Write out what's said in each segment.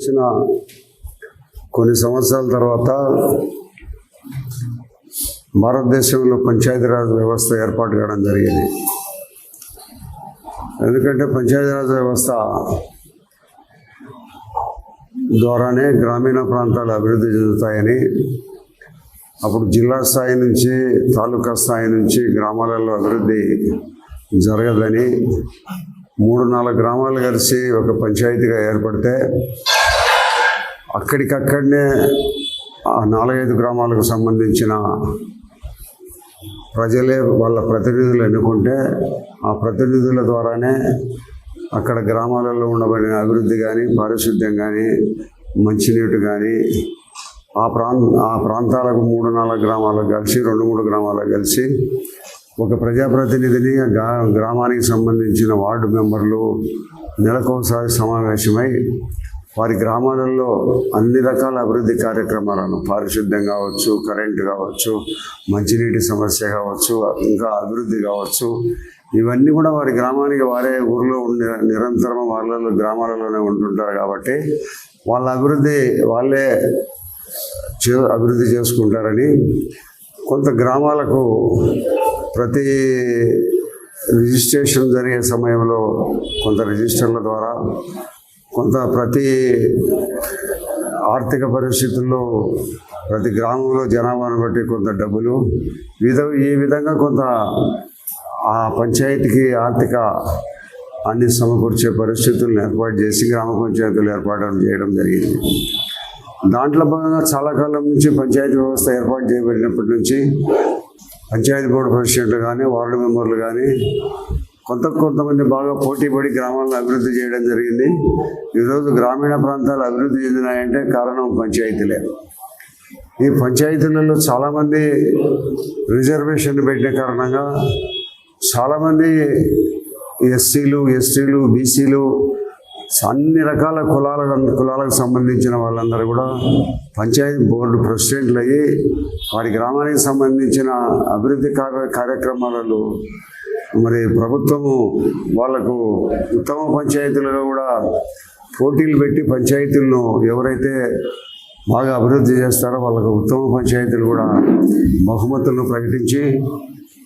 వచ్చిన కొన్ని సంవత్సరాల తర్వాత భారతదేశంలో పంచాయతీరాజ్ వ్యవస్థ ఏర్పాటు కావడం జరిగింది. ఎందుకంటే పంచాయతీరాజ్ వ్యవస్థ ద్వారానే గ్రామీణ ప్రాంతాలు అభివృద్ధి చెందుతాయని అప్పుడు జిల్లా స్థాయి నుంచి తాలూకా స్థాయి నుంచి గ్రామాలలో అభివృద్ధి జరగదని మూడు నాలుగు గ్రామాలు కలిసి ఒక పంచాయతీగా ఏర్పడితే అక్కడికక్కడనే ఆ నాలుగైదు గ్రామాలకు సంబంధించిన ప్రజలే వాళ్ళ ప్రతినిధులు ఎన్నుకుంటే ఆ ప్రతినిధుల ద్వారానే అక్కడ గ్రామాలలో ఉండబడిన అభివృద్ధి కానీ పారిశుద్ధ్యం కానీ మంచినీటి కానీ ఆ ప్రాంత ఆ ప్రాంతాలకు మూడు నాలుగు గ్రామాలకు కలిసి రెండు మూడు గ్రామాలకు కలిసి ఒక ప్రజాప్రతినిధిని గ్రా గ్రామానికి సంబంధించిన వార్డు మెంబర్లు నెలకొకసారి సమావేశమై వారి గ్రామాలలో అన్ని రకాల అభివృద్ధి కార్యక్రమాలను పారిశుద్ధ్యం కావచ్చు కరెంటు కావచ్చు మంచినీటి సమస్య కావచ్చు ఇంకా అభివృద్ధి కావచ్చు ఇవన్నీ కూడా వారి గ్రామానికి వారే ఊర్లో ఉండి నిరంతరం వాళ్ళలో గ్రామాలలోనే ఉంటుంటారు కాబట్టి వాళ్ళ అభివృద్ధి వాళ్ళే చే అభివృద్ధి చేసుకుంటారని కొంత గ్రామాలకు ప్రతి రిజిస్ట్రేషన్ జరిగే సమయంలో కొంత రిజిస్టర్ల ద్వారా కొంత ప్రతి ఆర్థిక పరిస్థితుల్లో ప్రతి గ్రామంలో జనాభాను బట్టి కొంత డబ్బులు విధ ఈ విధంగా కొంత ఆ పంచాయతీకి ఆర్థిక అన్ని సమకూర్చే పరిస్థితులను ఏర్పాటు చేసి గ్రామ పంచాయతీలు ఏర్పాటు చేయడం జరిగింది. దాంట్లో భాగంగా చాలా కాలం నుంచి పంచాయతీ వ్యవస్థ ఏర్పాటు చేయబడినప్పటి నుంచి పంచాయతీ బోర్డు ప్రెసిడెంట్లు కానీ వార్డు మెంబర్లు కానీ కొంత కొంతమంది బాగా పోటీపడి గ్రామాలను అభివృద్ధి చేయడం జరిగింది. ఈరోజు గ్రామీణ ప్రాంతాలు అభివృద్ధి చెందినాయంటే కారణం పంచాయతీలే. ఈ పంచాయతీలలో చాలామంది రిజర్వేషన్ పెట్టిన కారణంగా చాలామంది ఎస్సీలు ఎస్టీలు బీసీలు అన్ని రకాల కులాల కులాలకు సంబంధించిన వాళ్ళందరూ కూడా పంచాయతీ బోర్డు ప్రెసిడెంట్లు అయ్యి వారి గ్రామానికి సంబంధించిన అభివృద్ధి కార్య కార్యక్రమాలలో మరి ప్రభుత్వము వాళ్ళకు ఉత్తమ పంచాయతీలలో కూడా పోటీలు పెట్టి పంచాయతీలను ఎవరైతే బాగా అభివృద్ధి చేస్తారో వాళ్ళకు ఉత్తమ పంచాయతీలు కూడా బహుమతులను ప్రకటించి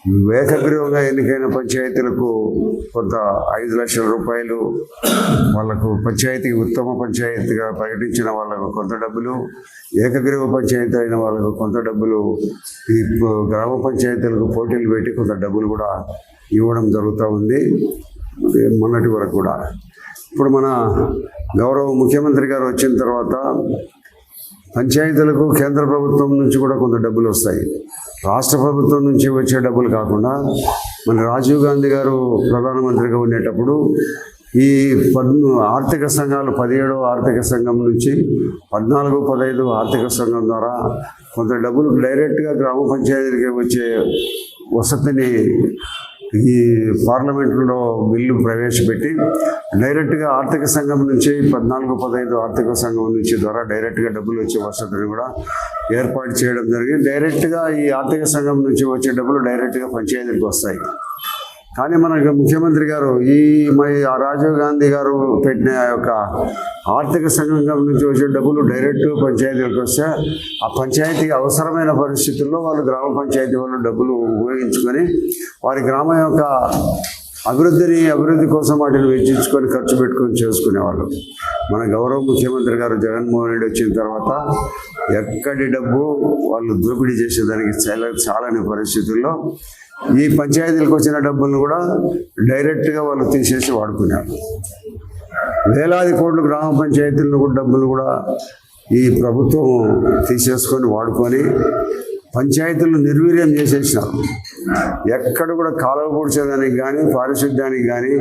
ఏకగ్రీవంగా ఎన్నికైన పంచాయతీలకు కొంత ఐదు లక్షల రూపాయలు వాళ్ళకు పంచాయతీకి ఉత్తమ పంచాయతీగా ప్రకటించిన వాళ్ళకు కొంత డబ్బులు ఏకగ్రీవ పంచాయతీ అయిన వాళ్ళకు కొంత డబ్బులు ఈ గ్రామ పంచాయతీలకు పోటీలు పెట్టి కొంత డబ్బులు కూడా ఇవ్వడం జరుగుతూ ఉంది. మొన్నటి వరకు కూడా. ఇప్పుడు మన గౌరవ ముఖ్యమంత్రి గారు వచ్చిన తర్వాత పంచాయతీలకు కేంద్ర ప్రభుత్వం నుంచి కూడా కొంత డబ్బులు వస్తాయి. రాష్ట్ర ప్రభుత్వం నుంచి వచ్చే డబ్బులు కాకుండా మన రాజీవ్ గాంధీ గారు ప్రధానమంత్రిగా ఉండేటప్పుడు ఈ పద్ను ఆర్థిక సంఘాలు పదిహేడో ఆర్థిక సంఘం నుంచి పద్నాలుగు పదహైదు ఆర్థిక సంఘం ద్వారా కొంత డబ్బులు డైరెక్ట్గా గ్రామ పంచాయతీలకి వచ్చే వసతిని ఈ పార్లమెంట్లో బిల్లు ప్రవేశపెట్టి డైరెక్ట్గా ఆర్థిక సంఘం నుంచి పద్నాలుగు పదహైదు ఆర్థిక సంఘం నుంచి ద్వారా డైరెక్ట్గా డబ్బులు వచ్చే వసతిని కూడా ఏర్పాటు చేయడం జరిగింది. డైరెక్ట్గా ఈ ఆర్థిక సంఘం నుంచి వచ్చే డబ్బులు డైరెక్ట్గా పంచాయతీలకు వస్తాయి. కానీ మన ముఖ్యమంత్రి గారు ఈ మరి ఆ రాజీవ్ గాంధీ గారు పెట్టిన ఆ యొక్క ఆర్థిక సంఘం నుంచి వచ్చే డబ్బులు డైరెక్ట్ పంచాయతీలకు వస్తే ఆ పంచాయతీకి అవసరమైన పరిస్థితుల్లో వాళ్ళు గ్రామ పంచాయతీ వాళ్ళు డబ్బులు ఉపయోగించుకొని వారి గ్రామం యొక్క అభివృద్ధిని అభివృద్ధి కోసం వాటిని వెచ్చించుకొని ఖర్చు పెట్టుకొని చేసుకునేవాళ్ళు. మన గౌరవ ముఖ్యమంత్రి గారు జగన్మోహన్ రెడ్డి వచ్చిన తర్వాత ఎక్కడి డబ్బు వాళ్ళు దోపిడీ చేసేదానికి చాలా చాలని పరిస్థితుల్లో ఈ పంచాయతీలకు వచ్చిన డబ్బులను కూడా డైరెక్ట్గా వాళ్ళు తీసేసి వాడుకున్నారు. వేలాది కోట్లు గ్రామ పంచాయతీలను కూడా డబ్బులు కూడా ఈ ప్రభుత్వం తీసేసుకొని వాడుకొని పంచాయతీలు నిర్వీర్యం చేసేసినారు ఎక్కడ కూడా కాలువ పూడ్చేదానికి కానీ పారిశుద్ధ్యానికి కానీ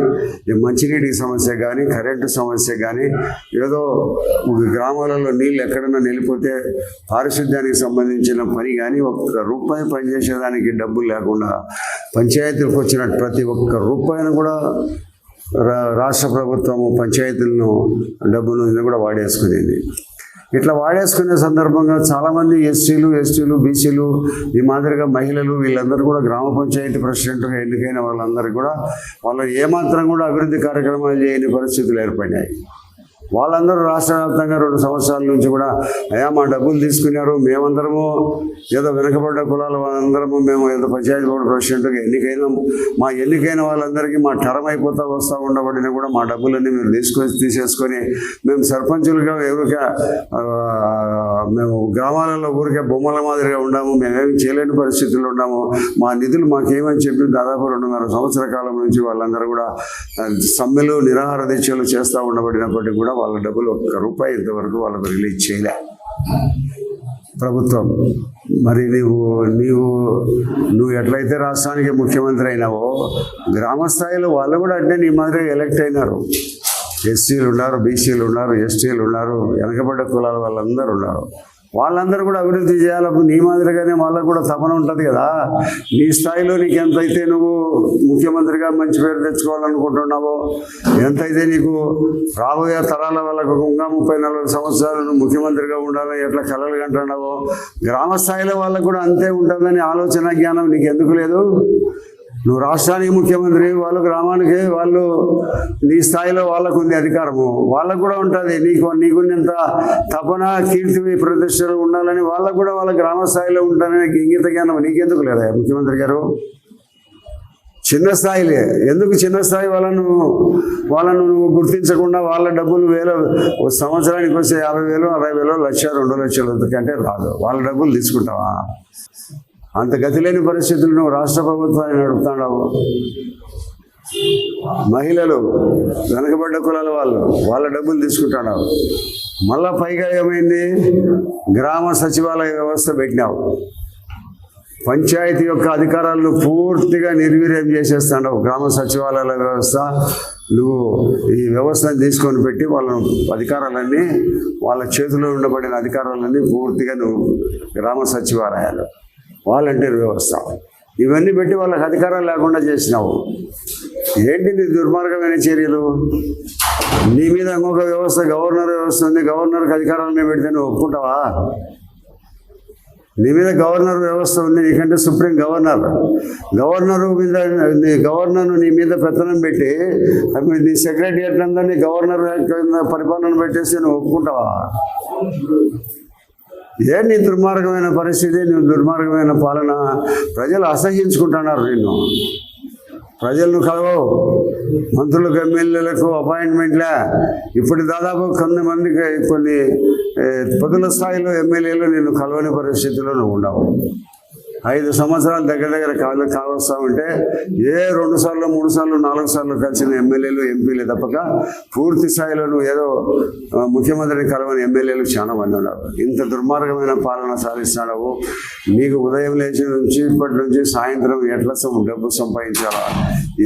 మంచినీటి సమస్య కానీ కరెంటు సమస్య కానీ ఏదో గ్రామాలలో నీళ్ళు ఎక్కడన్నా నిలిపోతే పారిశుద్ధ్యానికి సంబంధించిన పని కానీ ఒక్క రూపాయి పనిచేసేదానికి డబ్బులు లేకుండా పంచాయతీలకు వచ్చిన ప్రతి ఒక్క రూపాయిని కూడా రా- రాష్ట్ర ప్రభుత్వము పంచాయతీలను డబ్బును కూడా వాడేసుకునేది. ఇట్లా వాడేసుకునే సందర్భంగా చాలామంది ఎస్సీలు ఎస్టీలు బీసీలు ఈ మాదిరిగా మహిళలు వీళ్ళందరూ కూడా గ్రామ పంచాయతీ ప్రెసిడెంట్గా ఎన్నికైన వాళ్ళందరూ కూడా వాళ్ళు ఏమాత్రం కూడా అభివృద్ధి కార్యక్రమాలు చేయని పరిస్థితులు ఏర్పడినాయి. వాళ్ళందరూ రాష్ట్ర వ్యాప్తంగా రెండు సంవత్సరాల నుంచి కూడా అయ్యా మా డబ్బులు తీసుకున్నారు. మేమందరము ఏదో వెనకబడ్డ కులాల వాళ్ళందరము మేము ఏదో పంచాయతీ బోర్డు ప్రెసిడెంట్గా ఎన్నికైనా మా ఎన్నికైన వాళ్ళందరికీ మా టర్మ్ అయిపోతా వస్తూ ఉండబడినా కూడా మా డబ్బులన్నీ మీరు తీసుకొని తీసేసుకొని మేము సర్పంచులుగా ఎవరికే మేము గ్రామాలలో ఊరికే బొమ్మల మాదిరిగా ఉన్నాము మేమేమి చేయలేని పరిస్థితుల్లో ఉన్నాము. మా నిధులు మాకేమని చెప్పి దాదాపు రెండున్నర సంవత్సర కాలం నుంచి వాళ్ళందరూ కూడా సమ్మెలు నిరాహార దీక్షలు చేస్తూ ఉండబడినప్పటికీ కూడా వాళ్ళ డబ్బులు ఒక్క రూపాయి ఇంతవరకు వాళ్ళకు రిలీజ్ చేయలే. ప్రభుత్వం మరి నీవు నీవు నువ్వు ఎట్లయితే రాష్ట్రానికి ముఖ్యమంత్రి అయినావో గ్రామ స్థాయిలో వాళ్ళు కూడా అంటే నీ మాదిరి ఎలక్ట్ అయినారు. ఎస్సీలు ఉన్నారు బీసీలు ఉన్నారు ఎస్టీలు ఉన్నారు వెనకబడ్డ కులాల వాళ్ళందరూ ఉన్నారు. వాళ్ళందరూ కూడా అభివృద్ధి చేయాలి. నీ మాదిరిగానే వాళ్ళకు కూడా తపన ఉంటుంది కదా. నీ స్థాయిలో నీకు ఎంతైతే నువ్వు ముఖ్యమంత్రిగా మంచి పేరు తెచ్చుకోవాలనుకుంటున్నావో ఎంతైతే నీకు రాబోయే తరాల వాళ్ళకు ఇంకా ముప్పై నలభై సంవత్సరాలు నువ్వు ముఖ్యమంత్రిగా ఉండాలని ఎట్లా కలలు కంటున్నావో గ్రామ స్థాయిలో వాళ్ళకు కూడా అంతే ఉంటుందని ఆలోచన జ్ఞానం నీకు ఎందుకు లేదు? నువ్వు రాష్ట్రానికి ముఖ్యమంత్రి వాళ్ళు గ్రామానికి వాళ్ళు నీ స్థాయిలో వాళ్ళకు ఉంది అధికారము. వాళ్ళకు కూడా ఉంటుంది. నీకు నీకున్నంత తపన కీర్తి ప్రతిష్టలు ఉండాలని వాళ్ళకు కూడా వాళ్ళ గ్రామ స్థాయిలో ఉంటానని ఇంగిత జ్ఞానం. నీకెందుకు లేదా ముఖ్యమంత్రి గారు? చిన్న స్థాయిలే. ఎందుకు చిన్న స్థాయి వాళ్ళను వాళ్ళను నువ్వు గుర్తించకుండా వాళ్ళ డబ్బులు వేల సంవత్సరానికి వచ్చే యాభై వేలు అరవై వేలు లక్ష రెండు లక్షలు అంటే రాదు. వాళ్ళ డబ్బులు తీసుకుంటావా? అంత గతి లేని పరిస్థితులు నువ్వు రాష్ట్ర ప్రభుత్వాన్ని నడుపుతున్నావు మహిళలు వెనకబడ్డ కులాల వాళ్ళు వాళ్ళ డబ్బులు తీసుకుంటున్నావు మళ్ళా పైగా ఏమైంది గ్రామ సచివాలయ వ్యవస్థ పెట్టినావు. పంచాయతీ యొక్క అధికారాలను పూర్తిగా నిర్వీర్యం చేసేస్తున్నావు గ్రామ సచివాలయాల వ్యవస్థ. నువ్వు ఈ వ్యవస్థను తీసుకొని పెట్టి వాళ్ళ అధికారాలన్నీ వాళ్ళ చేతిలో ఉండబడిన అధికారాలన్నీ పూర్తిగా నువ్వు గ్రామ సచివాలయాలు. వాలంటీర్ వ్యవస్థ. ఇవన్నీ పెట్టి వాళ్ళకి అధికారాలు లేకుండా చేసినావు. ఏంటి నీ దుర్మార్గమైన చర్యలు? నీ మీద ఇంకొక వ్యవస్థ గవర్నర్ వ్యవస్థ ఉంది. గవర్నర్కి అధికారాలను పెడితే నువ్వు ఒప్పుకుంటావా? నీ మీద గవర్నర్ వ్యవస్థ ఉంది. నీకంటే సుప్రీం గవర్నర్. గవర్నర్ మీద గవర్నర్ నీ మీద పెత్తనం పెట్టి నీ సెక్రటరియట్ అందరినీ గవర్నర్ కింద పరిపాలన పెట్టేసి నువ్వు ఒప్పుకుంటావా? ఏ నీ దుర్మార్గమైన పరిస్థితి నీ దుర్మార్గమైన పాలన? ప్రజలు అసహించుకుంటున్నారు నిన్ను. ప్రజలను కలవవు. మంత్రులకు ఎమ్మెల్యేలకు అపాయింట్మెంట్లే. ఇప్పుడు దాదాపు కొన్ని మందికి కొన్ని పదుల స్థాయిలో ఎమ్మెల్యేలు నిన్ను కలవని పరిస్థితిలో నువ్వు ఉండవు. ఐదు సంవత్సరాలు దగ్గర దగ్గర కాలు కావస్తా ఉంటే ఏ రెండు సార్లు మూడు సార్లు నాలుగు సార్లు కలిసిన ఎమ్మెల్యేలు ఎంపీలు తప్పక పూర్తి స్థాయిలో ఏదో ముఖ్యమంత్రిని కలవని ఎమ్మెల్యేలు చాలా మంది ఉన్నారు. ఇంత దుర్మార్గమైన పాలన సాధిస్తున్నావు నీకు ఉదయం లేచి నుంచి ఇప్పటి నుంచి సాయంత్రం ఎట్లా డబ్బు సంపాదించాలా?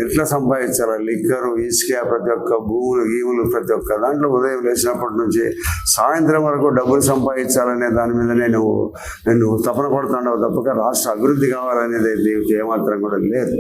ఎట్లా సంపాదించాలా? లిక్కరు ఇసుక ప్రతి ఒక్క భూములు గీములు ప్రతి ఒక్క దాంట్లో ఉదయం లేచినప్పటి నుంచి సాయంత్రం వరకు డబ్బులు సంపాదించాలనే దాని మీదనే నువ్వు నేను తపన పడుతున్నావు తప్పక రాష్ట్ర అభివృద్ధి కావాలనేది దీనికి ఏమాత్రం కూడా లేదు.